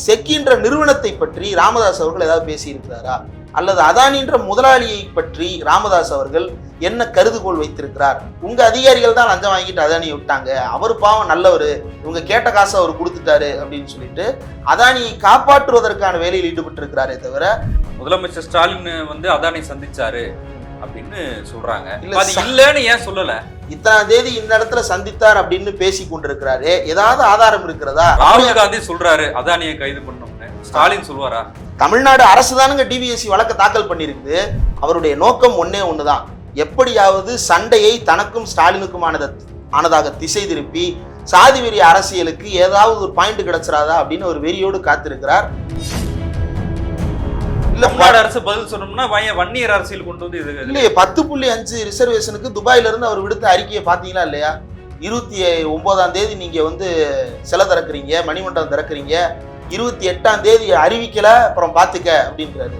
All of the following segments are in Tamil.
செக்கின்ற நிறுவனத்தை பற்றி ராமதாஸ் அவர்கள் ஏதாவது பேசியிருக்கிறாரா? அல்லது அதானின்ற முதலாளியை பற்றி ராமதாஸ் அவர்கள் என்ன கருதுகோள் வைத்திருக்கிறார்? உங்க அதிகாரிகள் தான் லஞ்சம் வாங்கிட்டு அதானியை விட்டாங்க. அவர் பாவம் நல்லவர். இவங்க கேட்ட காசை அவர் கொடுத்துட்டாரு அப்படின்னு சொல்லிட்டு அதானியை காப்பாற்றுவதற்கான வேலையில் ஈடுபட்டு இருக்கிறாரே தவிர முதலமைச்சர் ஸ்டாலின் வந்து அதானி சந்திச்சாரு. அப்படின்னு சொல்றாங்க. இல்ல, அது இல்லன்னு ஏன் சொல்லல? இத்தனாம் தேதி இந்த இடத்துல சந்தித்தார் அப்படின்னு பேசி கொண்டிருக்கிறாரு. ஏதாவது ஆதாரம் இருக்கிறதா? ராகுல் காந்தி சொல்றாரு அதானியை கைது பண்ணோம்னு. ஸ்டாலின் சொல்வாரா தமிழ்நாடு அரசு தானுங்க டிவிஎஸ்சி வழக்கு தாக்கல் பண்ணியிருக்குது அவருடைய நோக்கம் ஒன்னே ஒண்ணுதான். எப்படியாவது சண்டையை தனக்கும் ஸ்டாலினுக்குமானத ஆனதாக திசை திருப்பி சாதி வெறி அரசியலுக்கு ஏதாவது ஒரு பாயிண்ட் கிடைச்சிராதா அப்படின்னு ஒரு வெறியோடு காத்திருக்கிறார். தமிழ்நாடு அரசு பதில் சொன்னோம்னா வன்னியர் அரசியல் கொண்டு வந்து இது இல்லையே பத்து புள்ளி அஞ்சு ரிசர்வேஷனுக்கு துபாயில இருந்து அவர் விடுத்த அறிக்கையை பாத்தீங்களா இல்லையா? இருபத்தி ஒன்பதாம் தேதி நீங்க வந்து சிலை திறக்கிறீங்க மணிமண்டபம் திறக்கிறீங்க இருபத்தி எட்டாம் தேதி அறிவிக்கல அப்புறம் பாத்துக்க அப்படின்றாரு.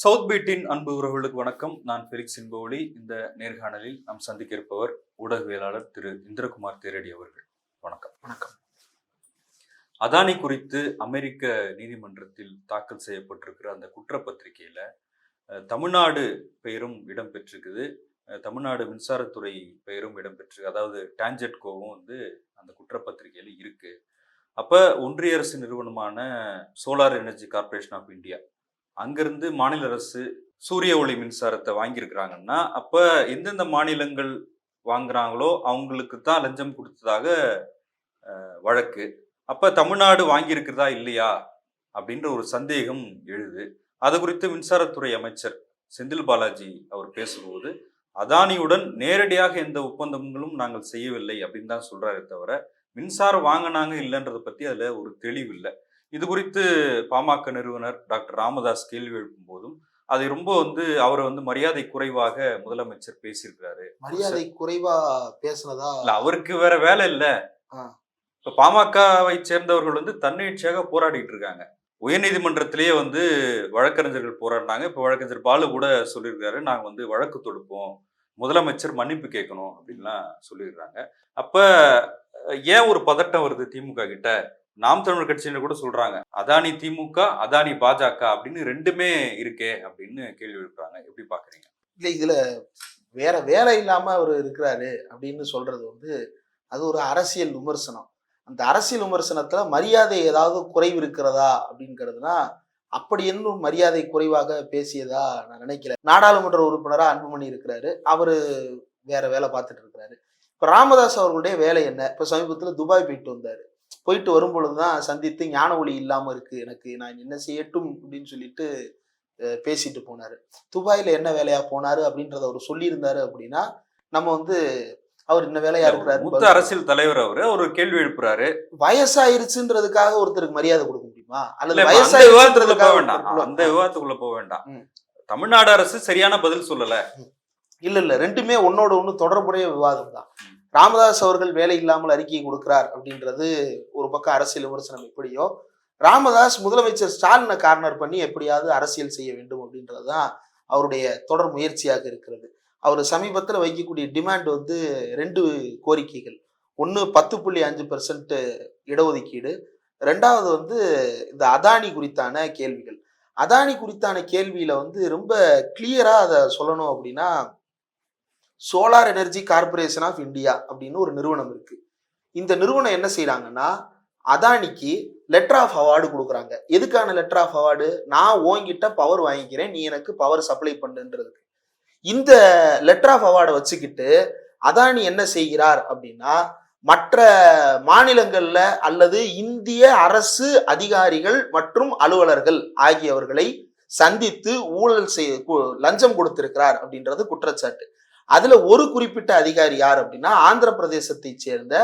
சவுத் பீட்டின் அன்பு உறவுகளுக்கு வணக்கம். நான் ஃபெலிக்ஸ் இன்போலி இந்த நேர்காணலில் நாம் சந்திக்க இருப்பவர் ஊடகவியலாளர் திரு இந்திரகுமார் தேரடி அவர்கள். வணக்கம். வணக்கம். அதானி குறித்து அமெரிக்க நீதிமன்றத்தில் தாக்கல் செய்யப்பட்டிருக்கிற அந்த குற்றப்பத்திரிகையில தமிழ்நாடு பெயரும் இடம்பெற்றிருக்குது. தமிழ்நாடு மின்சாரத்துறை பெயரும் இடம்பெற்றிருக்கு. அதாவது டான்ஜெட்கோவும் வந்து அந்த குற்றப்பத்திரிகையில இருக்கு. அப்ப ஒன்றிய அரசு நிறுவனமான solar energy corporation of India அங்கிருந்து மாநில அரசு சூரிய ஒளி மின்சாரத்தை வாங்கியிருக்கிறாங்கன்னா அப்ப எந்தெந்த மாநிலங்கள் வாங்குறாங்களோ அவங்களுக்கு தான் லஞ்சம் கொடுத்ததாக வழக்கு. அப்ப தமிழ்நாடு வாங்கியிருக்கிறதா இல்லையா? அப்படின்ற ஒரு சந்தேகம் எழுது. அது குறித்து மின்சாரத்துறை அமைச்சர் செந்தில் பாலாஜி அவர் பேசும்போது அதானியுடன் நேரடியாக எந்த ஒப்பந்தங்களும் நாங்கள் செய்யவில்லை அப்படின்னு தான் சொல்றாரே தவிர மின்சாரம் வாங்கினாங்க இல்லைன்றதை பத்தி அதுல ஒரு தெளிவு இல்லை. இது குறித்து பாமக நிறுவனர் டாக்டர் ராமதாஸ் கேள்வி எழுப்பும் போதும் அதை ரொம்ப வந்து அவரை வந்து மரியாதை குறைவாக முதலமைச்சர் பேசியிருக்கிறாரு. மரியாதை குறைவா பேசுனதா? இல்ல அவருக்கு வேற வேலை இல்ல. இப்ப பாமகவை சேர்ந்தவர்கள் வந்து தன்னிச்சையாக போராடிட்டு இருக்காங்க. உயர்நீதிமன்றத்திலேயே வந்து வழக்கறிஞர்கள் போராடினாங்க. இப்ப வழக்கறிஞர் பாலு கூட சொல்லியிருக்காரு நாங்க வந்து வழக்கு தொடுப்போம் முதலமைச்சர் மன்னிப்பு கேட்கணும் அப்படின்லாம் சொல்லியிருக்காங்க. அப்ப ஏன் ஒரு பதட்டம் வருது திமுக கிட்ட? நாம் தமிழர் கட்சியினர் கூட சொல்றாங்க அதானி திமுக அதானி பாஜக அப்படின்னு ரெண்டுமே இருக்கே அப்படின்னு கேள்வி எழுப்புறாங்க. எப்படி பாக்குறீங்க? இல்ல இதுல வேற வேலை இல்லாம அவர் இருக்கிறாரு அப்படின்னு சொல்றது வந்து அது ஒரு அரசியல் விமர்சனம். அந்த அரசியல் விமர்சனத்துல மரியாதை ஏதாவது குறைவு இருக்கிறதா அப்படிங்கிறதுனா அப்படி என்னும் மரியாதை குறைவாக பேசியதா நான் நினைக்கல. நாடாளுமன்ற உறுப்பினரா அன்புமணி இருக்கிறாரு. அவரு வேற வேலை பார்த்துட்டு இருக்கிறாரு. இப்ப ராமதாஸ் அவர்களுடைய வேலை என்ன? இப்ப சமீபத்துல துபாய் போயிட்டு வந்தாரு. போயிட்டு வரும் பொழுதுதான் சந்தித்து ஞான ஒளி இல்லாம இருக்கு. எனக்கு நான் என்ன செய்யட்டும் அப்படின்னு சொல்லிட்டு பேசிட்டு போனாரு. துபாயில என்ன வேலையா போனாரு அப்படின்றத அவர் சொல்லியிருந்தாரு அப்படின்னா நம்ம வந்து அவர் என்ன வேலையா இருக்கிறாரு மூத்த அரசியல் தலைவர் அவரு அவர் ஒரு கேள்வி எழுப்புறாரு. வயசாயிருச்சுன்றதுக்காக ஒருத்தருக்கு மரியாதை கொடுக்க முடியுமா? அல்லது அந்த விவாதத்துக்குள்ள போக வேண்டாம். அந்த விவாதத்துக்குள்ள போக வேண்டாம். தமிழ்நாடு அரசு சரியான பதில் சொல்லல. இல்ல இல்ல ரெண்டுமே ஒன்னோட ஒண்ணு தொடர்புடைய விவாதம் தான் ராமதாஸ் அவர்கள் வேலை இல்லாமல் அறிக்கையை கொடுக்கிறார் அப்படின்றது ஒரு பக்கம் அரசியல் விமர்சனம் எப்படியோ ராமதாஸ் முதலமைச்சர் ஸ்டாலினை கார்னர் பண்ணி எப்படியாவது அரசியல் செய்ய வேண்டும் அப்படின்றது தான் அவருடைய தொடர் முயற்சியாக இருக்கிறது. அவர் சமீபத்தில் வைக்கக்கூடிய டிமாண்ட் வந்து ரெண்டு கோரிக்கைகள். ஒன்று பத்து புள்ளி அஞ்சு பெர்சன்ட் இடஒதுக்கீடு. ரெண்டாவது வந்து இந்த அதானி குறித்தான கேள்விகள். அதானி குறித்தான கேள்வியில் வந்து ரொம்ப கிளியராக அதை சொல்லணும் அப்படின்னா solar energy corporation of India அப்படின்னு ஒரு நிறுவனம் இருக்கு. இந்த நிறுவனம் என்ன செய்யறாங்கன்னா அதானிக்கு லெட்டர் ஆஃப் அவார்டு கொடுக்குறாங்க. எதுக்கான லெட்டர் ஆஃப் அவார்டு நான் ஓங்கிட்ட பவர் வாங்கிக்கிறேன் நீ எனக்கு பவர் சப்ளை பண்ணுன்றதுக்கு. இந்த லெட்டர் ஆஃப் அவார்டை வச்சுக்கிட்டு அதானி என்ன செய்கிறார் அப்படின்னா மற்ற மாநிலங்கள்ல அல்லது இந்திய அரசு அதிகாரிகள் மற்றும் அலுவலர்கள் ஆகியவர்களை சந்தித்து ஊழல் செய் லஞ்சம் கொடுத்திருக்கிறார் அப்படின்றது குற்றச்சாட்டு. அதுல ஒரு குறிப்பிட்ட அதிகாரி யார் அப்படின்னா ஆந்திர பிரதேசத்தை சேர்ந்த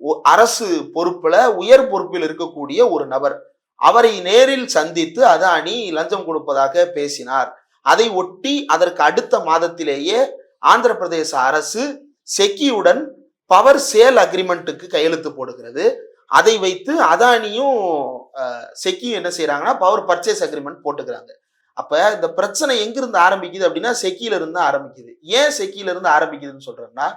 ஒ- அரசு பொறுப்புல உயர் பொறுப்பில் இருக்கக்கூடிய ஒரு நபர். அவரை நேரில் சந்தித்து அதானி லஞ்சம் கொடுப்பதாக பேசினார். அதை ஒட்டி அதற்கு அடுத்த மாதத்திலேயே ஆந்திர பிரதேச அரசு செக்கியுடன் பவர் சேல் அக்ரிமெண்ட்டுக்கு கையெழுத்து போடுகிறது. அதை வைத்து அதானியும் செக்கியும் என்ன செய்யறாங்கன்னா பவர் பர்ச்சேஸ் அக்ரிமெண்ட் போட்டுக்கிறாங்க. அப்ப இந்த பிரச்சனை எங்கிருந்து ஆரம்பிக்குது அப்படின்னா செக்கியில இருந்து தான் ஆரம்பிக்குது. ஏன் செக்கியில இருந்து ஆரம்பிக்குதுன்னு சொல்றேன்னா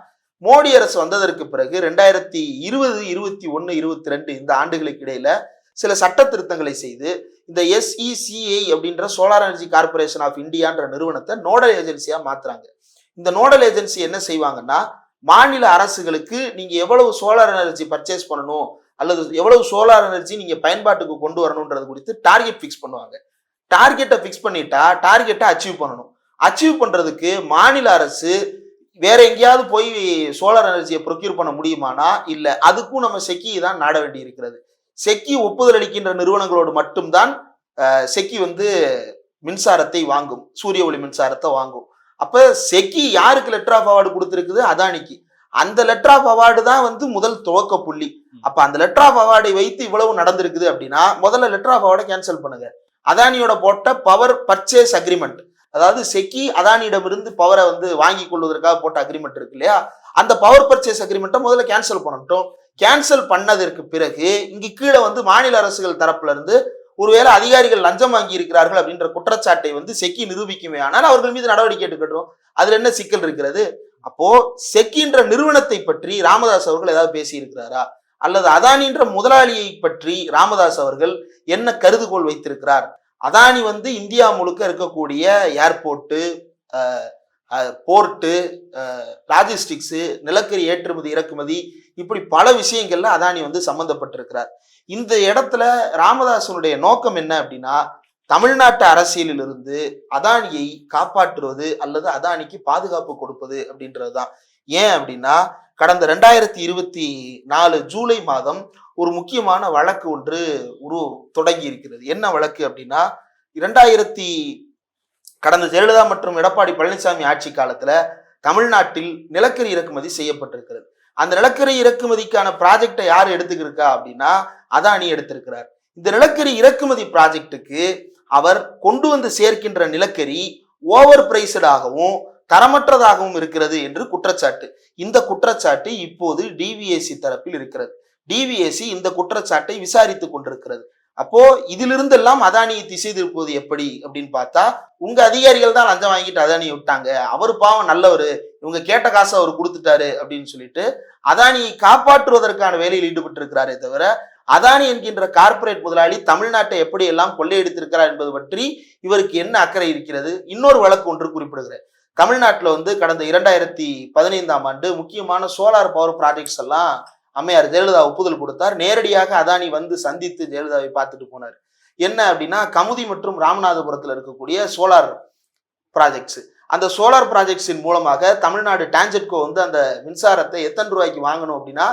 மோடி அரசு வந்ததற்கு பிறகு ரெண்டாயிரத்தி இருபது இருபத்தி ஒன்னு இருபத்தி ரெண்டு இந்த ஆண்டுகளுக்கு இடையில சில சட்ட திருத்தங்களை செய்து இந்த எஸ்இசிஐ அப்படின்ற சோலார் எனர்ஜி கார்பரேஷன் ஆஃப் இந்தியான்ற நிறுவனத்தை நோடல் ஏஜென்சியா மாத்துறாங்க. இந்த நோடல் ஏஜென்சி என்ன செய்வாங்கன்னா மாநில அரசுகளுக்கு நீங்க எவ்வளவு சோலார் எனர்ஜி பர்ச்சேஸ் பண்ணணும் அல்லது எவ்வளவு சோலார் எனர்ஜி நீங்க பயன்பாட்டுக்கு கொண்டு வரணுன்றது குறித்து டார்கெட் ஃபிக்ஸ் பண்ணுவாங்க. டார்கெட்டை ஃபிக்ஸ் பண்ணிட்டா டார்கெட்டை அச்சீவ் பண்ணணும். அச்சீவ் பண்றதுக்கு மாநில அரசு வேற எங்கேயாவது போய் சோலார் எனர்ஜியை ப்ரொக்யூர் பண்ண முடியுமானா? இல்ல. அதுக்கும் நம்ம செக்கி தான் நாட வேண்டி இருக்கிறது செக்கி ஒப்புதல் அளிக்கின்ற நிறுவனங்களோடு மட்டும்தான் செக்கி வந்து மின்சாரத்தை வாங்கும். சூரிய ஒளி மின்சாரத்தை வாங்கும். அப்ப செக்கி யாருக்கு லெட்டர் ஆஃப் அவார்டு கொடுத்திருக்குது? அதானிக்கு. அந்த லெட்டர் ஆஃப் அவார்டு தான் வந்து முதல் துவக்க புள்ளி அப்ப அந்த லெட்டர் ஆஃப் அவார்டை வைத்து இவ்வளவு நடந்திருக்குது அப்படின்னா முதல்ல லெட்டர் ஆஃப் அவார்டை கேன்சல் பண்ணுங்க. அதானியோட போட்ட பவர் பர்ச்சேஸ் அக்ரிமெண்ட் அதாவது செக்கி அதானியிடமிருந்து பவரை வந்து வாங்கி கொள்வதற்காக போட்ட அக்ரிமெண்ட் இருக்கு இல்லையா? அந்த பவர் பர்ச்சேஸ் அக்ரிமெண்ட்டை முதல்ல கேன்சல் பண்ணட்டும். கேன்சல் பண்ணதற்கு பிறகு இங்கு கீழே வந்து மாநில அரசுகள் தரப்புல இருந்து ஒருவேளை அதிகாரிகள் லஞ்சம் வாங்கி இருக்கிறார்கள் அப்படின்ற குற்றச்சாட்டை வந்து செக்கி நிரூபிக்குமே ஆனால் அவர்கள் மீது நடவடிக்கை எடுக்கட்டும். அதுல என்ன சிக்கல் இருக்கிறது? அப்போ செக்கின்ற நிறுவனத்தை பற்றி ராமதாஸ் அவர்கள் ஏதாவது பேசியிருக்கிறாரா? அல்லது அதானின்ற முதலாளியை பற்றி ராமதாஸ் அவர்கள் என்ன கருதுகோள் வைத்திருக்கிறார்? அதானி வந்து இந்தியா முழுக்க இருக்கக்கூடிய ஏர்போர்ட்டு போர்ட்டு லாஜிஸ்டிக்ஸு நிலக்கரி ஏற்றுமதி இறக்குமதி இப்படி பல விஷயங்கள்ல அதானி வந்து சம்பந்தப்பட்டிருக்கிறார். இந்த இடத்துல ராமதாசனுடைய நோக்கம் என்ன அப்படின்னா தமிழ்நாட்டு அரசியலிலிருந்து அதானியை காப்பாற்றுவது அல்லது அதானிக்கு பாதுகாப்பு கொடுப்பது அப்படின்றது தான் ஏன் அப்படின்னா கடந்த ரெண்டாயிரத்தி இருபத்தி நாலு ஜூலை மாதம் ஒரு முக்கியமான வழக்கு ஒன்று உரு தொடங்கி இருக்கிறது. என்ன வழக்கு அப்படின்னா இரண்டாயிரத்தி கடந்த ஜெயலலிதா மற்றும் எடப்பாடி பழனிசாமி ஆட்சி காலத்துல தமிழ்நாட்டில் நிலக்கரி இறக்குமதி செய்யப்பட்டிருக்கிறது. அந்த நிலக்கரி இறக்குமதிக்கான ப்ராஜெக்டை யார் எடுத்துக்கிருக்கா அப்படின்னா அதானி எடுத்திருக்கிறார். இந்த நிலக்கரி இறக்குமதி ப்ராஜெக்ட்டுக்கு அவர் கொண்டு வந்து சேர்க்கின்ற நிலக்கரி ஓவர் பிரைஸடாகவும் தரமற்றதாகவும் இருக்கிறது என்று குற்றச்சாட்டு. இந்த குற்றச்சாட்டு இப்போது டிவிஎஸ்சி தரப்பில் இருக்கிறது. டிவிஎஸ்சி இந்த குற்றச்சாட்டை விசாரித்துக் கொண்டிருக்கிறது. அப்போ இதிலிருந்தெல்லாம் அதானியை திசை திருப்புவது எப்படி அப்படின்னு பார்த்தா உங்க அதிகாரிகள் தான் லஞ்சம் வாங்கிட்டு அதானியை விட்டாங்க. அவர் பாவம் நல்லவர். இவங்க கேட்ட காசை அவர் கொடுத்துட்டாரு அப்படின்னு சொல்லிட்டு அதானியை காப்பாற்றுவதற்கான வேலையில் ஈடுபட்டு இருக்கிறாரே தவிர அதானி என்கின்ற கார்ப்பரேட் முதலாளி தமிழ்நாட்டை எப்படி எல்லாம் கொள்ளையடித்திருக்கிறார் என்பது பற்றி இவருக்கு என்ன அக்கறை இருக்கிறது? இன்னொரு வழக்கு ஒன்று குறிப்பிடுகிறேன். தமிழ்நாட்டில் வந்து கடந்த இரண்டாயிரத்தி பதினைந்தாம் ஆண்டு முக்கியமான சோலார் பவர் ப்ராஜெக்ட்ஸ் எல்லாம் அம்மையார் ஜெயலலிதா ஒப்புதல் கொடுத்தார். நேரடியாக அதானி வந்து சந்தித்து ஜெயலலிதாவை பார்த்துட்டு போனார். என்ன அப்படின்னா கமுதி மற்றும் ராமநாதபுரத்தில் இருக்கக்கூடிய சோலார் ப்ராஜெக்ட்ஸ் அந்த சோலார் ப்ராஜெக்ட்ஸின் மூலமாக தமிழ்நாடு டான்ஜெட்கோ வந்து அந்த மின்சாரத்தை எத்தனை ரூபாய்க்கு வாங்கணும் அப்படின்னா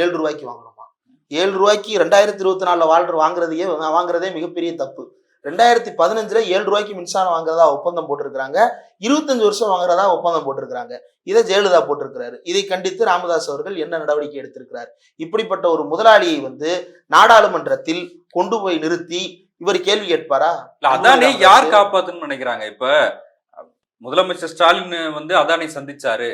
ஏழு ரூபாய்க்கு வாங்கணுமா? ஏழு ரூபாய்க்கு ரெண்டாயிரத்தி இருபத்தி நாலில் வாழ்ற வாங்குறதையே வாங்குறதே மிகப்பெரிய தப்பு. ரெண்டாயிரத்தி பதினஞ்சுல ஏழு ரூபாய்க்கு மின்சாரம் வாங்குறதா ஒப்பந்தம் போட்டிருக்கிறாங்க. இருபத்தஞ்சு வருஷம் வாங்குறதா ஒப்பந்தம் போட்டிருக்கிறாங்க. இதை ஜெயலலிதா போட்டிருக்கிறாரு. இதை கண்டித்து ராமதாஸ் அவர்கள் என்ன நடவடிக்கை எடுத்திருக்கிறார்? இப்படிப்பட்ட ஒரு முதலாளியை வந்து நாடாளுமன்றத்தில் கொண்டு போய் நிறுத்தி இவர் கேள்வி கேட்பாரா? அதானி யார் காப்பாத்துன்னு நினைக்கிறாங்க இப்ப? முதலமைச்சர் ஸ்டாலின் வந்து அதானி சந்திச்சாரு.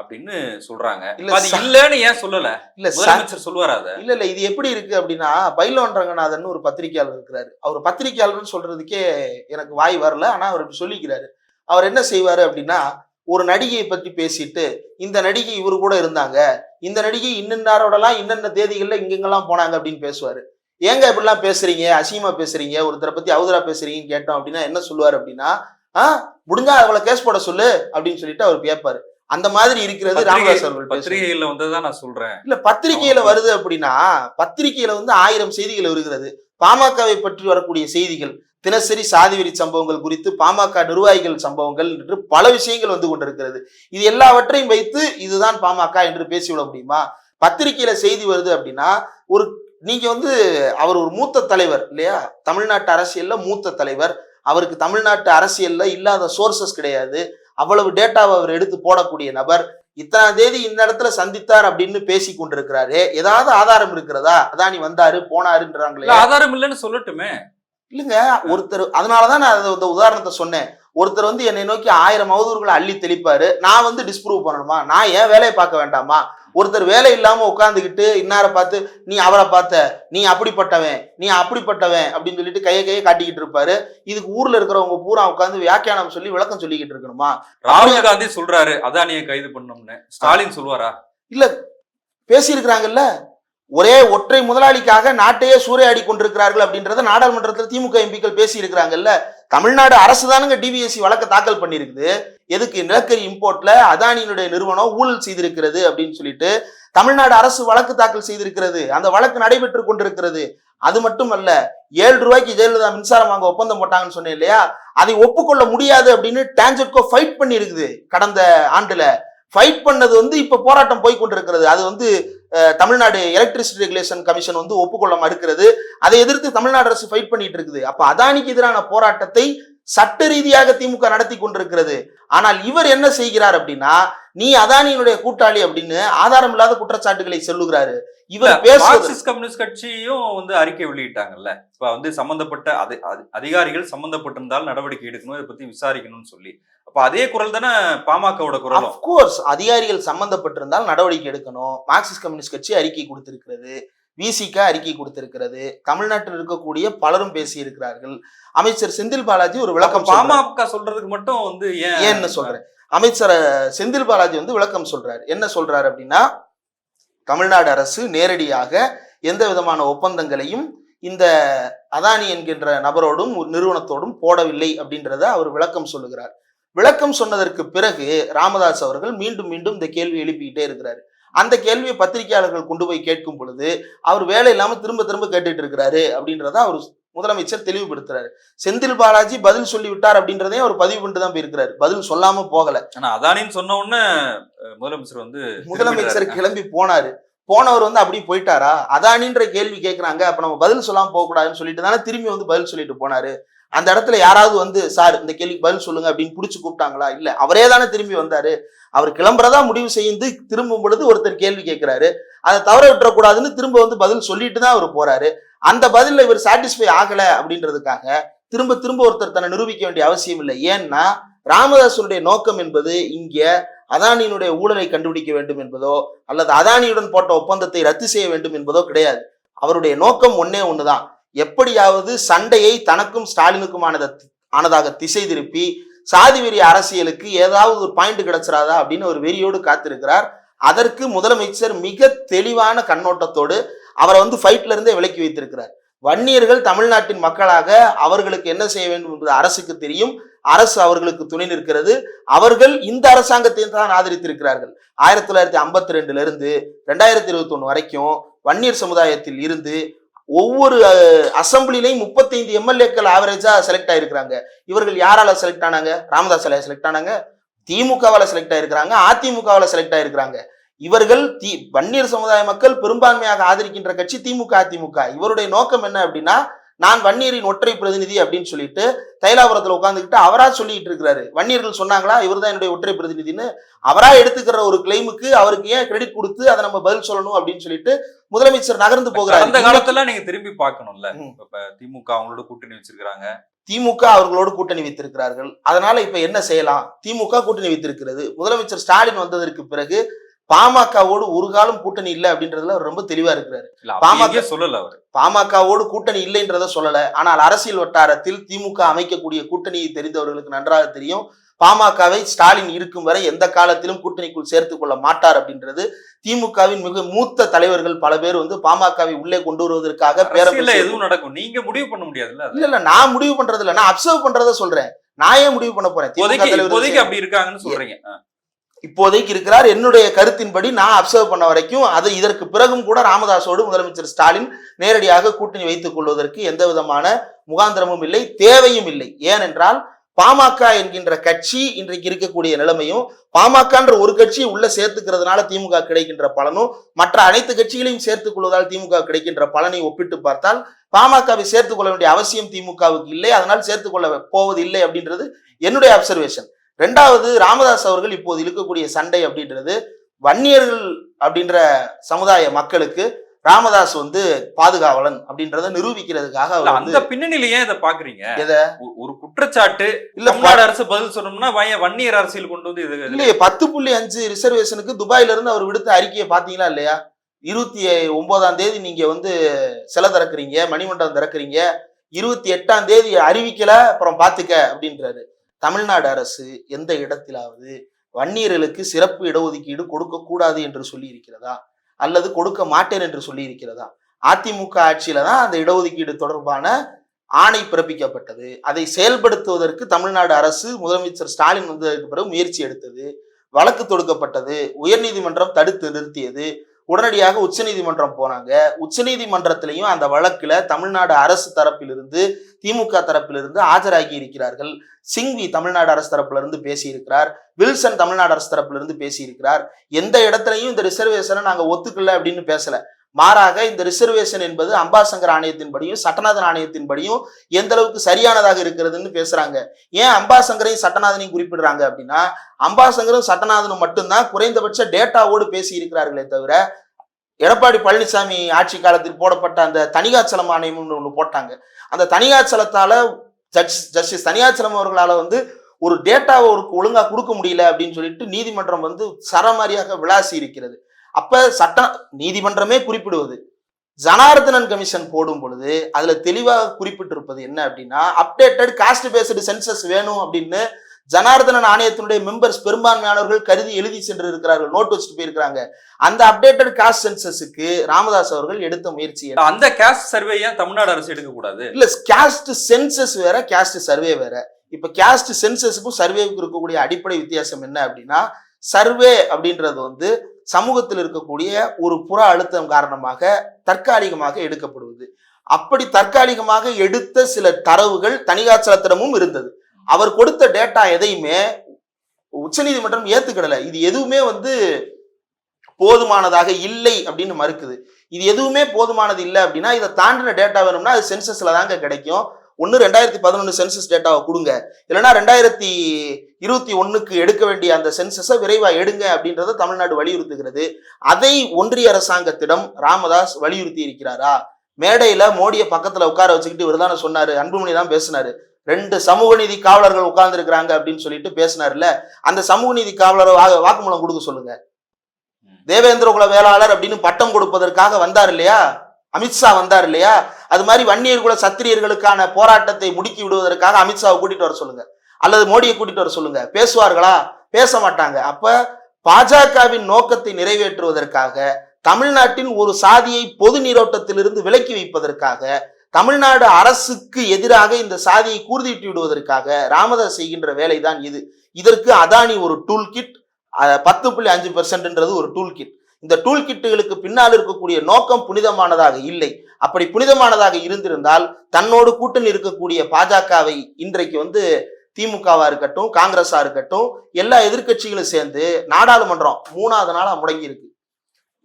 அப்படின்னு சொல்றாங்க. இல்ல, அது இல்லன்னு ஏன் சொல்லல? இல்ல முதலமைச்சர் சொல்லுவாரா அத? இல்ல இல்ல இது எப்படி இருக்கு அப்படின்னா பைலோன் ரங்கநாதன் ஒரு பத்திரிகையாளர் இருக்கிறாரு. அவர் பத்திரிகையாளர்னு சொல்றதுக்கே எனக்கு வாய் வரல ஆனா அவர் சொல்லிக்கிறாரு. அவர் என்ன செய்வாரு அப்படின்னா ஒரு நடிகையை பத்தி பேசிட்டு இந்த நடிகை இவரு கூட இருந்தாங்க இந்த நடிகை இன்னின்னாரோடலாம் இன்னென்ன தேதிகள்ல இங்கெங்கெல்லாம் போனாங்க அப்படின்னு பேசுவாரு. ஏங்க இப்படிலாம் பேசுறீங்க? அசிங்கமா பேசுறீங்க? ஒருத்தரை பத்தி அவதரா பேசுறீங்கன்னு கேட்டோம் அப்படின்னா என்ன சொல்லுவாரு அப்படின்னா ஆ முடிஞ்சா அவளை கேஸ் போட சொல்லு அப்படின்னு சொல்லிட்டு அவர் கேட்பாரு அந்த மாதிரி இருக்கிறது ராமதாஸ் அவர்கள் பேசுவார். பத்திரிகைகள்ல வந்ததான் நான் சொல்றேன். இல்ல பத்திரிகையில வருது அப்படின்னா பத்திரிகையில வந்து ஆயிரம் செய்திகள் வருகிறது பாமகவை பற்றி வரக்கூடிய செய்திகள் தினசரி சாதிவெறி சம்பவங்கள் குறித்து பாமக நிர்வாகிகள் சம்பவங்கள் என்று பல விஷயங்கள் வந்து கொண்டிருக்கிறது. இது எல்லாவற்றையும் வைத்து இதுதான் பாமக என்று பேசிவிட முடியுமா? பத்திரிகையில செய்தி வருது அப்படின்னா ஒரு நீங்க வந்து அவர் ஒரு மூத்த தலைவர் இல்லையா? தமிழ்நாட்டு அரசியல்ல மூத்த தலைவர் அவருக்கு தமிழ்நாட்டு அரசியல்ல இல்லாத சோர்சஸ் கிடையாது. அவ்வளவு டேட்டாவை அவர் எடுத்து போடக்கூடிய நபர். இத்தனாம் தேதி இந்த இடத்துல சந்தித்தார் அப்படின்னு பேசி கொண்டிருக்கிறாரு. ஏதாவது ஆதாரம் இருக்கிறதா? அதானி வந்தாரு போனாருன்றாங்களே. ஆதாரம் இல்லைன்னு சொல்லட்டுமே. இல்லைங்க ஒருத்தர் அதனாலதான் நான் அதை இந்த உதாரணத்தை சொன்னேன். ஒருத்தர் வந்து என்னை நோக்கி ஆயிரம் அவதூறுகளை அள்ளி தெளிப்பாரு. நான் வந்து டிஸ்ப்ரூவ் பண்ணணுமா? நான் ஏன் வேலையை பார்க்க வேண்டாமா? ஒருத்தர் வேலை இல்லாம உட்காந்துக்கிட்டு இன்னாரை பார்த்து நீ அவரை பார்த்த நீ அப்படிப்பட்டவன் நீ அப்படிப்பட்டவன் அப்படின்னு சொல்லிட்டு கையை கையை காட்டிக்கிட்டு இருப்பாரு. இதுக்கு ஊர்ல இருக்கிறவங்க பூரா உட்காந்து வியாக்கியானம் சொல்லி விளக்கம் சொல்லிக்கிட்டு இருக்கணுமா? ராகுல் காந்தி சொல்றாரு அதானியை கைது பண்ணோம்னு ஸ்டாலின் சொல்லுவாரா? இல்ல பேசியிருக்கிறாங்கல்ல. ஒரே ஒற்றை முதலாளிக்காக நாட்டையே சூறையாடி கொண்டிருக்கிறார்கள் அப்படின்றத நாடாளுமன்றத்தில் திமுக எம்பிக்கள் பேசி இருக்கிறாங்கல்ல தமிழ்நாடு அரசு தானுங்க டிவிஎஸ்சி வழக்கு தாக்கல் பண்ணியிருக்குது. எதுக்கு நிலக்கரி இம்போர்ட்ல அதானியினுடைய நிறுவனம் ஊழல் செய்திருக்கிறது அப்படின்னு சொல்லிட்டு தமிழ்நாடு அரசு வழக்கு தாக்கல் செய்திருக்கிறது. அந்த வழக்கு நடைபெற்று கொண்டிருக்கிறது. அது மட்டும் அல்ல ஏழு ரூபாய்க்கு ஜெயலலிதா மின்சாரம் வாங்க ஒப்பந்தம் போட்டாங்கன்னு சொன்னேன் இல்லையா? அதை ஒப்புக்கொள்ள முடியாது அப்படின்னு டான்ஜெட்கோ ஃபைட் பண்ணியிருக்குது கடந்த ஆண்டுல. ஃபைட் பண்ணது வந்து இப்போ போராட்டம் போய் கொண்டிருக்கிறது. அது வந்து தமிழ்நாடு எலக்ட்ரிசிட்டி ரெகுலேஷன் கமிஷன் வந்து ஒப்புக்கொள்ள மறுக்கிறது அதை எதிர்த்து தமிழ்நாடு அரசு ஃபைட் பண்ணிட்டு இருக்குது. அப்போ அதானிக்கு எதிரான போராட்டத்தை சட்ட ரீதியாக திமுக நடத்தி கொண்டிருக்கிறது. ஆனால் இவர் என்ன செய்கிறார் அப்படின்னா நீ அதானியினுடைய கூட்டாளி அப்படின்னு ஆதாரம் இல்லாத குற்றச்சாட்டுகளை சொல்லுகிறாரு. இவர் மார்க்சிஸ்ட் கம்யூனிஸ்ட் கட்சியும் வந்து அறிக்கை வெளியிட்டாங்கல்ல. இப்ப வந்து சம்பந்தப்பட்ட அதி- அதி- அதிகாரிகள் சம்பந்தப்பட்டிருந்தால் நடவடிக்கை எடுக்கணும் இதை பத்தி விசாரிக்கணும்னு சொல்லி. அப்ப அதே குரல் தானே பாமகவோட குரலும். அப்கோர்ஸ் அதிகாரிகள் சம்பந்தப்பட்டிருந்தால் நடவடிக்கை எடுக்கணும். மார்க்சிஸ்ட் கம்யூனிஸ்ட் கட்சி அறிக்கை கொடுத்திருக்கிறது. விசிக அறிக்கை கொடுத்திருக்கிறது. தமிழ்நாட்டில் இருக்கக்கூடிய பலரும் பேசி இருக்கிறார்கள் அமைச்சர் செந்தில் பாலாஜி ஒரு விளக்கம். பாமக சொல்றதுக்கு மட்டும் வந்து ஏன் ஏன்னு சொல்றேன். அமைச்சர் செந்தில் பாலாஜி வந்து விளக்கம் சொல்றாரு. என்ன சொல்றாரு அப்படின்னா தமிழ்நாடு அரசு நேரடியாக எந்த விதமான ஒப்பந்தங்களையும் இந்த அதானி என்கின்ற நபரோடும் நிறுவனத்தோடும் போடவில்லை அப்படின்றத அவர் விளக்கம் சொல்லுகிறார். விளக்கம் சொன்னதற்கு பிறகு ராமதாஸ் அவர்கள் மீண்டும் மீண்டும் இந்த கேள்வி எழுப்பிக்கிட்டே இருக்கிறாரு. அந்த கேள்வியை பத்திரிகையாளர்கள் கொண்டு போய் கேட்கும் பொழுது அவர் வேலை இல்லாம திரும்ப திரும்ப கேட்டுட்டு இருக்கிறாரு அப்படின்றத அவர் முதலமைச்சர் தெளிவுபடுத்துறாரு. செந்தில் பாலாஜி பதில் சொல்லி விட்டார் அப்படின்றதையும் அவர் பதிவு பண்ணிட்டு தான் போயிருக்கிறாரு. பதில் சொல்லாம போகல. ஆனா அதானின்னு சொன்ன உடனே முதலமைச்சர் வந்து முதலமைச்சர். கிளம்பி போனாரு. போனவர் வந்து அப்படி போயிட்டாரா? அதானின்ற கேள்வி கேட்கறாங்க அப்ப நம்ம பதில் சொல்லாம போக கூடாதுன்னு சொல்லிட்டு தானே திரும்பி வந்து பதில் சொல்லிட்டு போனாரு. அந்த இடத்துல யாராவது வந்து சார் இந்த கேள்விக்கு பதில் சொல்லுங்க அப்படின்னு பிடிச்சி கூப்பிட்டாங்களா? இல்ல. அவரே தானே திரும்பி வந்தாரு. அவர் கிளம்புறதா முடிவு செய்து திரும்பும் பொழுது ஒருத்தர் கேள்வி கேட்கிறாரு அதை தவற விட்டுறக்கூடாதுன்னு திரும்ப வந்து பதில் சொல்லிட்டு தான் அவர் போறாரு. அந்த பதில இவர் சாட்டிஸ்ஃபை ஆகல அப்படின்றதுக்காக திரும்ப திரும்ப ஒருத்தர் தன்னை நிரூபிக்க வேண்டிய அவசியம் இல்லை. ஏன்னா ராமதாசனுடைய நோக்கம் என்பது இங்க அதானியினுடைய ஊழலை கண்டுபிடிக்க வேண்டும் என்பதோ அல்லது அதானியுடன் போட்ட ஒப்பந்தத்தை ரத்து செய்ய வேண்டும் என்பதோ கிடையாது. அவருடைய நோக்கம் ஒன்னே ஒண்ணுதான். எப்படியாவது சண்டையை தனக்கும் ஸ்டாலினுக்குமானதை ஆனதாக திசை திருப்பி சாதி வெறி அரசியலுக்கு ஏதாவது ஒரு பாயிண்ட் கிடைச்சிராதா அப்படின்னு ஒரு வெறியோடு காத்திருக்கிறார். அதற்கு முதலமைச்சர் மிக தெளிவான கண்ணோட்டத்தோடு அவரை வந்து ஃபைட்ல இருந்தே விலக்கி வைத்திருக்கிறார். வன்னியர்கள் தமிழ்நாட்டின் மக்களாக அவர்களுக்கு என்ன செய்ய வேண்டும் என்பது அரசுக்கு தெரியும். அரசு அவர்களுக்கு துணை நிற்கிறது. அவர்கள் இந்த அரசாங்கத்தையும் தான் ஆதரித்திருக்கிறார்கள். ஆயிரத்தி தொள்ளாயிரத்தி ஐம்பத்தி ரெண்டுல இருந்து ரெண்டாயிரத்தி இருபத்தி ஒன்று வரைக்கும் வன்னியர் சமுதாயத்தில் இருந்து ஒவ்வொரு அசம்பிளிலையும் அசெம்பிளிலையும் முப்பத்தைந்து எம்எல்ஏக்கள் ஆவரேஜா செலக்ட் ஆயிருக்கிறாங்க. இவர்கள் யாரால செலக்ட் ஆனாங்க? ராமதாஸ் செலக்ட் ஆனாங்க. திமுகவால செலக்ட் ஆயிருக்கிறாங்க. அதிமுகவால செலக்ட் ஆயிருக்கிறாங்க. இவர்கள் தி வன்னியர் சமுதாய மக்கள் பெரும்பான்மையாக ஆதரிக்கின்ற கட்சி திமுக அதிமுக. இவருடைய நோக்கம் என்ன அப்படின்னா நான் வன்னியரின் ஒற்றை பிரதிநிதி அப்படின்னு சொல்லிட்டு தைலாபுரத்துல உட்காந்துக்கிட்டு அவரா சொல்லிட்டு இருக்கிறாரு. வன்னியர்கள் சொன்னாங்களா இவர்தான் என்னுடைய ஒற்றை பிரதிநிதின்னு? அவரா எடுத்துக்கிற ஒரு கிளைமுக்கு அவருக்கு ஏன் கிரெடிட் கொடுத்து அதை நம்ம பதில் சொல்லணும் அப்படின்னு சொல்லிட்டு முதலமைச்சர் நகர்ந்து போகிறார். காலத்துல நீங்க திரும்பி பார்க்கணும்ல. இப்ப திமுக அவங்களோட கூட்டணி வச்சிருக்காங்க திமுக அவர்களோடு கூட்டணி வைத்திருக்கிறார்கள். அதனால இப்ப என்ன செய்யலாம்? திமுக கூட்டணி வைத்திருக்கிறது. முதலமைச்சர் ஸ்டாலின் வந்ததற்கு பிறகு பாமகவோடு ஒரு காலம் கூட்டணி இல்லை அப்படின்றதுல அவர் ரொம்ப தெளிவா இருக்கிறாரு. பாமக சொல்லல அவர். பாமகவோடு கூட்டணி இல்லைன்றத சொல்லல. ஆனால் அரசியல் வட்டாரத்தில் திமுக அமைக்கக்கூடிய கூட்டணியை தெரிந்தவர்களுக்கு நன்றாக தெரியும். பாமகவை ஸ்டாலின் இருக்கும் வரை எந்த காலத்திலும் கூட்டணிக்குள் சேர்த்துக் கொள்ள மாட்டார் அப்படின்றது திமுகவின் மிக மூத்த தலைவர்கள் பல பேர் வந்து பாமகவை உள்ளே கொண்டு வருவதற்காக பேரம் எதுவும் நடக்கும்? நீங்க முடிவு பண்ண முடியாதுல்ல. இல்ல இல்ல நான் முடிவு பண்றது இல்ல நான் அப்சர்வ் பண்றத சொல்றேன். நான் ஏன் முடிவு பண்ண போறேன்? அப்படி இருக்காங்கன்னு சொல்றீங்க. இப்போதைக்கு இருக்கிறார். என்னுடைய கருத்தின்படி நான் அப்சர்வ் பண்ண வரைக்கும் அது இதற்கு பிறகும் கூட ராமதாசோடு முதலமைச்சர் ஸ்டாலின் நேரடியாக கூட்டணி வைத்துக் கொள்வதற்கு எந்த விதமான முகாந்திரமும் இல்லை தேவையும் இல்லை. ஏனென்றால் பாமக என்கின்ற கட்சி இன்றைக்கு இருக்கக்கூடிய நிலைமையும் பாமகன்ற ஒரு கட்சி உள்ள சேர்த்துக்கிறதுனால திமுக கிடைக்கின்ற பலனும் மற்ற அனைத்து கட்சிகளையும் சேர்த்துக் கொள்வதால் திமுக கிடைக்கின்ற பலனை ஒப்பிட்டு பார்த்தால் பாமகவை சேர்த்துக் கொள்ள வேண்டிய அவசியம் திமுகவுக்கு இல்லை. அதனால் சேர்த்துக் கொள்ள போவது இல்லை அப்படின்றது என்னுடைய அப்சர்வேஷன் ரெண்டாவது ராமதாஸ் அவர்கள் இப்போது இருக்கக்கூடிய சண்டை அப்படின்றது வன்னியர்கள் அப்படின்ற சமுதாய மக்களுக்கு ராமதாஸ் வந்து பாதுகாவலன் அப்படின்றத நிரூபிக்கிறதுக்காக அவர் அந்த பின்னணியில ஏன் இதை பாக்குறீங்க? ஒரு குற்றச்சாட்டு இல்ல தமிழ்நாடு அரசு பதில் சொல்லணும்னா வய- வன்னியர் அரசியல் கொண்டு வந்து இது இல்லையே பத்து புள்ளி அஞ்சு ரிசர்வேஷனுக்கு துபாயில இருந்து அவர் விடுத்த அறிக்கையை பாத்தீங்களா இல்லையா? இருபத்தி ஒன்பதாம் தேதி நீங்க வந்து சிலை திறக்கிறீங்க மணிமண்டபம் திறக்கிறீங்க இருபத்தி எட்டாம் தேதி அறிவிக்கல அப்புறம் பாத்துக்க அப்படின்றாரு. தமிழ்நாடு அரசு எந்த இடத்திலாவது வன்னியர்களுக்கு சிறப்பு இடஒதுக்கீடு கொடுக்க கூடாது என்று சொல்லி இருக்கிறதா அல்லது கொடுக்க மாட்டேன் என்று சொல்லி இருக்கிறதா அதிமுக ஆட்சியில தான் அந்த இடஒதுக்கீடு தொடர்பான ஆணை பிறப்பிக்கப்பட்டது. அதை செயல்படுத்துவதற்கு தமிழ்நாடு அரசு முதலமைச்சர் ஸ்டாலின் வந்ததற்கு பிறகு முயற்சி எடுத்தது. வழக்கு தொடுக்கப்பட்டது. உயர்நீதிமன்றம் தடுத்து நிறுத்தியது. உடனடியாக உச்சநீதிமன்றம் போனாங்க. உச்சநீதிமன்றத்திலையும் அந்த வழக்குல தமிழ்நாடு அரசு தரப்பிலிருந்து திமுக தரப்பிலிருந்து ஆஜராகி இருக்கிறார்கள். சிங்வி தமிழ்நாடு அரசு தரப்பிலிருந்து பேசியிருக்கிறார். வில்சன் தமிழ்நாடு அரசு தரப்பிலிருந்து பேசியிருக்கிறார். எந்த இடத்துலையும் இந்த ரிசர்வேஷனை நாங்கள் ஒத்துக்கல அப்படின்னு பேசல. மாறாக இந்த ரிசர்வேஷன் என்பது அம்பாசங்கர் ஆணையத்தின்படியும் சட்டநாதன் ஆணையத்தின்படியும் எந்த அளவுக்கு சரியானதாக இருக்கிறதுன்னு பேசுறாங்க. ஏன் அம்பாசங்கரையும் சட்டநாதனையும் குறிப்பிடுறாங்க அப்படின்னா அம்பாசங்கரும் சட்டநாதனும் மட்டும்தான் குறைந்தபட்ச டேட்டாவோடு பேசி இருக்கிறார்களே தவிர எடப்பாடி பழனிசாமி ஆட்சி காலத்தில் போடப்பட்ட அந்த தனிகாச்சலம் ஆணையம்னு ஒன்று போட்டாங்க. அந்த தனிகாச்சலத்தால ஜட்ஜ் ஜஸ்டிஸ் தனியாச்சலம் அவர்களால் வந்து ஒரு டேட்டாவை ஒரு ஒழுங்கா கொடுக்க முடியல அப்படின்னு சொல்லிட்டு நீதிமன்றம் வந்து சரமாரியாக விளாசி இருக்கிறது அப்ப சட்ட நீதிமன்றமே குறிப்பிடுவது. ஜனார்தனன் கமிஷன் போடும் பொழுது அதுல தெளிவாக குறிப்பிட்டிருப்பது என்ன அப்படின்னா அப்டேட்டட் காஸ்ட் பேஸ்டு சென்சஸ் வேணும் அப்படின்னு ஜனார்தனன் ஆணையத்தினுடைய மெம்பர்ஸ் பெரும்பான்மையானவர்கள் கருதி எழுதி சென்று இருக்கிறார்கள் நோட் வச்சுட்டு போயிருக்கிறாங்க. அந்த அப்டேட்டட் காஸ்ட் சென்சஸுக்கு ராமதாஸ் அவர்கள் எடுத்த முயற்சி? அந்த கேஸ்ட் சர்வே ஏன் தமிழ்நாடு அரசு எடுக்க கூடாது இல்ல கேஸ்ட் சென்சஸ் வேற கேஸ்ட் சர்வே வேற. இப்ப கேஸ்ட் சென்சஸுக்கும் சர்வேவுக்கும் இருக்கக்கூடிய அடிப்படை வித்தியாசம் என்ன அப்படின்னா சர்வே அப்படின்றது வந்து சமூகத்தில் இருக்கக்கூடிய ஒரு புற அழுத்தம் காரணமாக தற்காலிகமாக எடுக்கப்படுவது. அப்படி தற்காலிகமாக எடுத்த சில தரவுகள் தனிகாச்சலத்திடமும் இருந்தது. அவர் கொடுத்த டேட்டா எதையுமே உச்சநீதிமன்றம் ஏத்துக்கிடல. இது எதுவுமே வந்து போதுமானதாக இல்லை அப்படின்னு மறுக்குது. இது எதுவுமே போதுமானது இல்லை அப்படின்னா இதை தாண்டின டேட்டா வேணும்னா அது சென்சஸ்ல தாங்க கிடைக்கும். ஒன்று ரெண்டாயிரத்தி பதினொன்று சென்சஸ் டேட்டாவை கொடுங்க. இல்லைன்னா ரெண்டாயிரத்தி இருபத்தி ஒண்ணுக்கு எடுக்க வேண்டிய அந்த சென்சஸை விரைவா எடுங்க அப்படின்றத தமிழ்நாடு வலியுறுத்துகிறது. அதை ஒன்றிய அரசாங்கத்திடம் ராமதாஸ் வலியுறுத்தி இருக்கிறாரா? மேடையில மோடியை பக்கத்துல உட்கார வச்சுக்கிட்டு இவர் தானே சொன்னாரு. அன்புமணி தான் பேசினாரு. ரெண்டு சமூக நீதி காவலர்கள் உட்கார்ந்து இருக்கிறாங்க அப்படின்னு சொல்லிட்டு பேசினார்ல அந்த சமூக நீதி காவலரை வாக்குமூலம் கொடுக்க சொல்லுங்க. தேவேந்திர குல வேளாளர் அப்படின்னு பட்டம் கொடுப்பதற்காக வந்தார் இல்லையா? அமித்ஷா வந்தார் இல்லையா? அது மாதிரி வன்னியர் குல சத்திரியர்களுக்கான போராட்டத்தை முடுக்கி விடுவதற்காக அமித்ஷாவை கூட்டிட்டு வர சொல்லுங்க. அல்லது மோடியை கூட்டிட்டு வர சொல்லுங்க. பேசுவார்களா? பேச மாட்டாங்க. அப்ப பாஜகவின் நோக்கத்தை நிறைவேற்றுவதற்காக தமிழ்நாட்டின் ஒரு சாதியை பொது நீரோட்டத்திலிருந்து விலக்கி வைப்பதற்காக தமிழ்நாடு அரசுக்கு எதிராக இந்த சாதியை கூர்திட்டு விடுவதற்காக ராமதாஸ் செய்கின்ற வேலைதான் இது. இதற்கு அதானி ஒரு டூல் கிட் பத்து புள்ளி அஞ்சு பெர்சென்ட்ன்றது ஒரு டூல் கிட் இந்த டூல் கிட்டுகளுக்கு பின்னால் இருக்கக்கூடிய நோக்கம் புனிதமானதாக இல்லை. அப்படி புனிதமானதாக இருந்திருந்தால் தன்னோடு கூட்டணி இருக்கக்கூடிய பாஜகவை இன்றைக்கு வந்து திமுகவா இருக்கட்டும் காங்கிரஸா இருக்கட்டும் எல்லா எதிர்க்கட்சிகளும் சேர்ந்து நாடாளுமன்றம் மூணாவது நாளா முடங்கி இருக்கு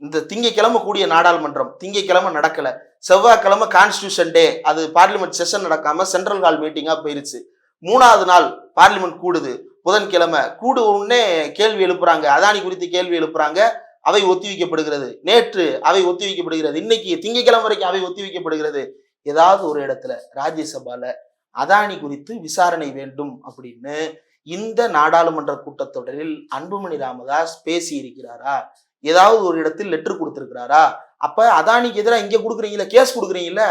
இந்த திங்கக்கிழமை கூடிய நாடாளுமன்றம் திங்கக்கிழமை நடக்கல. செவ்வாய்க்கிழமை கான்ஸ்டியூஷன் டே அது பார்லிமெண்ட் செஷன் நடக்காம சென்ட்ரல் ஹால் மீட்டிங்கா போயிருச்சு. மூணாவது நாள் பார்லிமெண்ட் கூடுது. புதன்கிழமை கூடு உடனே கேள்வி எழுப்புறாங்க. அதானி குறித்து கேள்வி எழுப்புறாங்க. அவை ஒத்திவைக்கப்படுகிறது. நேற்று அவை ஒத்திவைக்கப்படுகிறது. இன்னைக்கு திங்கக்கிழமை வரைக்கும் அவை ஒத்திவைக்கப்படுகிறது. ஏதாவது ஒரு இடத்துல ராஜ்யசபால அதானி குறித்து விசாரணை வேண்டும் அப்படின்னு இந்த நாடாளுமன்ற கூட்டத்தொடரில் அன்புமணி ராமதாஸ் பேசி இருக்கிறாரா ஏதாவது ஒரு இடத்தில் லெட்டர் கொடுத்திருக்கிறாரா? அப்ப அதானிக்கு எதிராக இங்க கொடுக்குறீங்களா? கேஸ் கொடுக்குறீங்கல்ல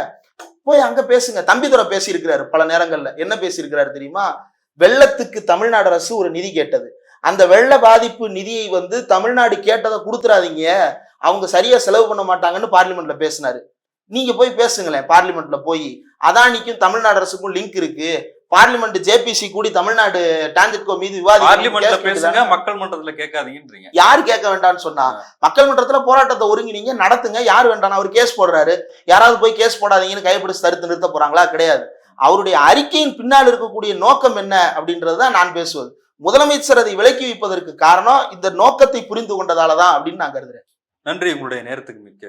போய் அங்க பேசுங்க. தம்பிதுரை பேசியிருக்கிறாரு பல நேரங்கள்ல. என்ன பேசியிருக்கிறாரு தெரியுமா? வெள்ளத்துக்கு தமிழ்நாடு அரசு ஒரு நிதி கேட்டது. அந்த வெள்ள பாதிப்பு நிதியை வந்து தமிழ்நாடு கேட்டதை கொடுத்துறாதீங்க. அவங்க சரியா செலவு பண்ண மாட்டாங்கன்னு பார்லிமெண்ட்ல பேசினாரு. நீங்க போய் பேசுங்களேன் பார்லிமெண்ட்ல போய். அதானிக்கும் தமிழ்நாடு அரசுக்கும் லிங்க் இருக்கு. பார்லிமெண்ட் ஜேபிசி கூடி தமிழ்நாடு டான்ஜெட்கோ மீது பார்லிமெண்ட்ல விவாதி பேசுங்க மக்கள் மன்றத்துல கேட்காதீங்கன்றீங்க. யார் கேட்க வேண்டாம்னு சொன்னா? மக்கள் மன்றத்துல போராட்டத்தை ஒருங்கினீங்க நடத்துங்க. யார் வேண்டாம் அவர் கேஸ் போடுறாரு. யாராவது போய் கேஸ் போடாதீங்கன்னு கைப்பிடிச்சு தடுத்து நிறுத்த போறாங்களா? கிடையாது. அவருடைய அறிக்கையின் பின்னால் இருக்கக்கூடிய நோக்கம் என்ன அப்படின்றதுதான் நான் பேசுவது. முதலமைச்சர் அதை விலக்கி வைப்பதற்கு காரணம் இந்த நோக்கத்தை புரிந்து கொண்டதால தான் அப்படின்னு நான் கருதுறேன். நன்றி. உங்களுடைய நேரத்துக்கு மிக்க